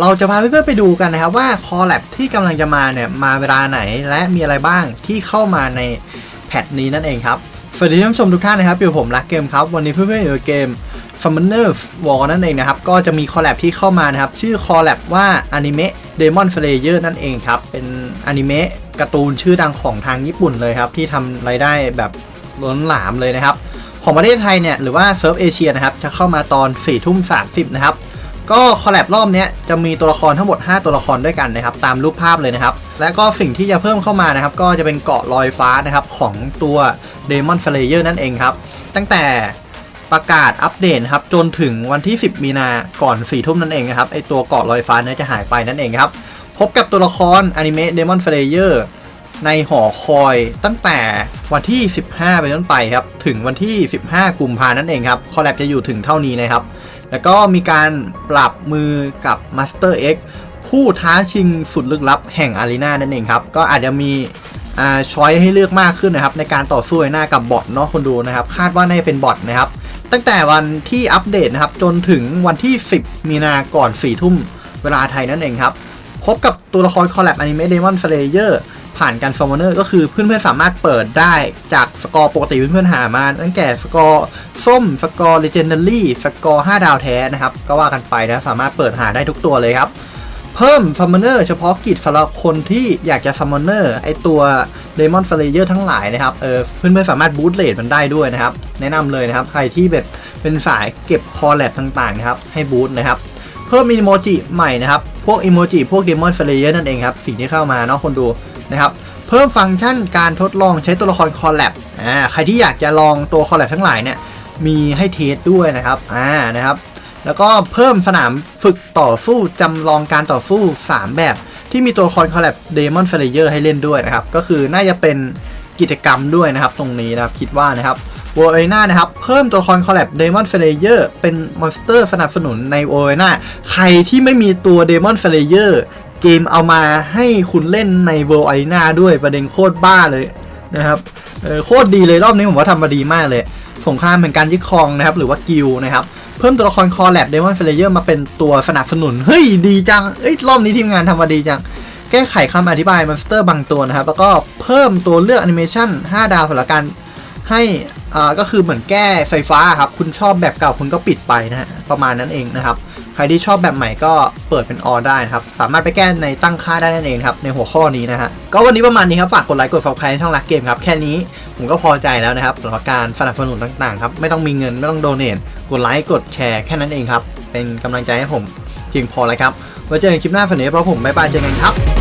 เราจะพาเพื่อนๆไปดูกันนะครับว่าคอลแลบที่กำลังจะมาเนี่ยมาเวลาไหนและมีอะไรบ้างที่เข้ามาในแพทนี้นั่นเองครับสวัสดีท่านผู้ชมทุกท่านนะครับอยู่ผมรักเกมครับ วันนี้เพื่อนๆอยู่เกม Summoner War นั่นเองนะครับ ก็จะมีคอลแลบที่เข้ามานะครับ ชื่อคอลแลบว่า Anime Demon Slayer นั่นเองครับ เป็นอนิเมะการ์ตูนชื่อดังของทางญี่ปุ่นเลยครับ ที่ทำรายได้แบบล้นหลามเลยนะครับ ของประเทศไทยเนี่ยหรือว่าเซิร์ฟเอเชียนะครับ จะเข้ามาตอน4ี่ทุ่มสานะครับ ก็คอลแลบรอบนี้จะมีตัวละครทั้งหมด 5 ตัวละครด้วยกันนะครับตามรูปภาพเลยนะครับ และก็สิ่งที่จะเพิ่มเข้ามานะครับก็จะเป็นเกาะลอยฟ้านะครับของตัว Demon Slayer นั่นเองครับ ตั้งแต่ประกาศอัปเดตครับจนถึงวันที่ 10 มีนาก่อน4ทุ่มนั่นเองนะครับไอตัวเกาะลอยฟ้าเนี่ยจะหายไปนั่นเองครับพบกับตัวละครอนิเมะ Demon Slayer ในหอคอยตั้งแต่วันที่ 15 ไปนต้นไปครับ ถึงวันที่ 15 กุมภานั่นเองครับ คอลแลบจะอยู่ถึงเท่านี้นะครับ แล้วก็มีการปรับมือกับ Master X ผู้ท้าชิงสุดลึกลับแห่งอารีนานั่นเองครับ ก็อาจจะมีช้อยให้เลือกมากขึ้นนะครับ ในการต่อสู้หน้ากับบอทเนาะคนดูนะครับ คาดว่าน่าจะเป็นบอทนะครับ ตั้งแต่วันที่อัปเดตนะครับ จนถึงวันที่ 10 มีนาก่อน4ทุ่มเวลาไทยนั่นเองครับ พบกับตัวละครคอลแลบอนิเมะเดมอนสเลเยอร์ ผ่านการฟอร์มเนอร์ก็คือเพื่อนๆสามารถเปิดได้จากสกอร์ปกติเพื่อนๆหามาตั้งแต่สกอร์ส้มสกอร์เลเจนดารี่สกอร์5ดาวแท้นะครับ ก็ว่ากันไปนะสามารถเปิดหาได้ทุกตัวเลยครับ เพิ่มซัมมอนเนอร์เฉพาะกิจสำหรับคนที่อยากจะซัมมอนเนอร์ไอตัวเดมอนสเลเยอร์ทั้งหลายนะครับเออเพื่อนๆสามารถบูตเลดมันได้ด้วยนะครับ แนะนำเลยนะครับ ใครที่แบบเป็นสายเก็บคอลแลบต่างๆนะครับให้บูตนะครับเพิ่มอีโมจิใหม่นะครับ พวกอีโมจิพวก Demon Slayer นั่นเองครับสิ่งที่เข้ามาเนาะคนดู นะครับเพิ่มฟังก์ชันการทดลองใช้ตัวละครคอลแลบอ่าใครที่อยากจะลองตัวคอลแลบทั้งหลายเนี่ยมีให้เทสด้วยนะครับอ่านะครับ แล้วก็เพิ่มสนามฝึกต่อสู้จำลองการต่อสู้ 3 แบบ ที่มีตัวละครคอลแลบ Demon Slayer ให้เล่นด้วยนะครับ ก็คือน่าจะเป็นกิจกรรมด้วยนะครับตรงนี้นะครับคิดว่านะครับ w o r a r e n a นะครับ เพิ่มตัวละครคอลแลบ Demon Slayer เป็นมอนสเตอร์สนับสนุนใน w o r a r e n a ใครที่ไม่มีตัว Demon Slayer เเกมเอามาให้คุณเล่นใน World Arena ด้วยประเด็นโคตรบ้าเลยนะครับโคตรดีเลยรอบนี้ผมว่าทำมาดีมากเลย สงครามแห่งการยึดครองนะครับ หรือว่ากิลนะครับ เพิ่มตัวละครคอแลบ Demon Slayer มาเป็นตัวสนับสนุน เฮ้ย ดีจัง เอ้ย รอบนี้ทีมงานทำมาดีจัง แก้ไขคำอธิบายมอนสเตอร์บางตัวนะครับ แล้วก็เพิ่มตัวเลือกแอนิเมชัน5 ดาวสำหรับการให้อ่าก็คือเหมือนแก้ไฟฟ้าครับ คุณชอบแบบเก่าคุณก็ปิดไปนะฮะประมาณนั้นเองนะครับ ใครที่ชอบแบบใหม่ก็เปิดเป็นออได้นะครับสามารถไปแก้ในตั้งค่าได้นั่นเองครับในหัวข้อนี้นะฮะก็วันนี้ประมาณนี้ครับฝากกดไลค์กดฟอลคลายช่องรักเกมครับแค่นี้ผมก็พอใจแล้วนะครับสำหรับการสนับสนุนต่างๆครับไม่ต้องมีเงินไม่ต้องโดเนทกดไลค์กดแชร์แค่นั้นเองครับเป็นกำลังใจให้ผมเพียงพอแล้วครับไว้เจอกันคลิปหน้าฝันนี้เพราะผมบ๊ายบายเจอกันครับ